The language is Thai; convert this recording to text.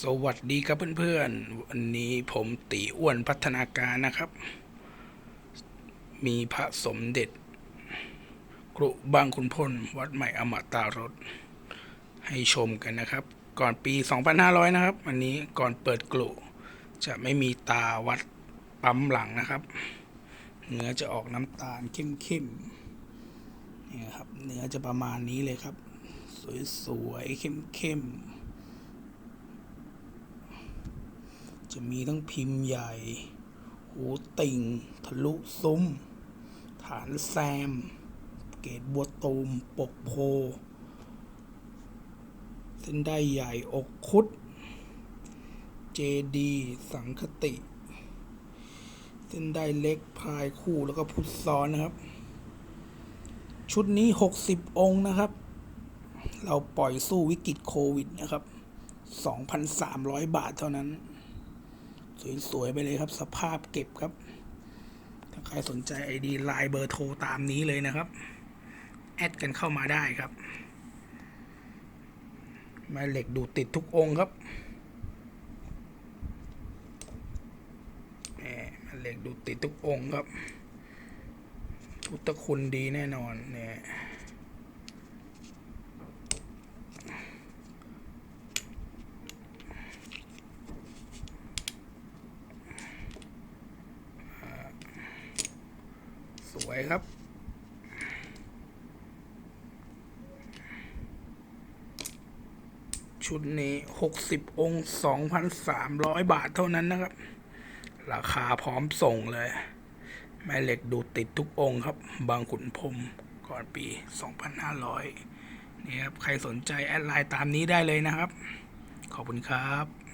สวัสดีครับเพื่อนๆ วันนี้ผมตีอ้วนพัฒนาการนะครับ มีพระสมเด็จกรุบางคุณพล วัดใหม่อมตารสให้ชมกันนะครับ ก่อนปี 2500 นะครับ อันนี้ก่อนเปิดกรุจะไม่มีตาวัดปั๊มหลังนะครับ เนื้อจะออกน้ำตาลเข้มๆนี่ครับ เนื้อจะประมาณนี้เลยครับ สวยๆเข้มๆ จะมีทั้งพิมพ์ใหญ่ หูติ่ง ทะลุซุ้ม ฐานแซม เกตบัวตูม ปกโพ เส้นได้ใหญ่อกคุด เจดี สังคติ เส้นได้เล็กพายคู่แล้วก็พุทธซ้อนนะครับ ชุดนี้หกสิบองค์นะครับ เราปล่อยสู้วิกฤตโควิดนะครับ 2,300 บาทเท่านั้น สวยๆไปเลยครับ สภาพเก็บครับ ถ้าใครสนใจไอดีไลน์เบอร์โทรตามนี้เลยนะครับ แอดกันเข้ามาได้ครับแม่เหล็กดูติดทุกองครับแมแม่เหล็กดูติดทุกองค์ครับพุทธคุณดีแน่นอนเนี่ย วยครับ ชุดนี้60องค์2,300บาทเท่านั้นนะครับ ราคาพร้อมส่งเลย แม่เหล็กดูติดทุกองค์ครับ บางขุนพรมก่อนปี2,500นี่ครับ ใครสนใจแอดไลน์ตามนี้ได้เลยนะครับ ขอบคุณครับ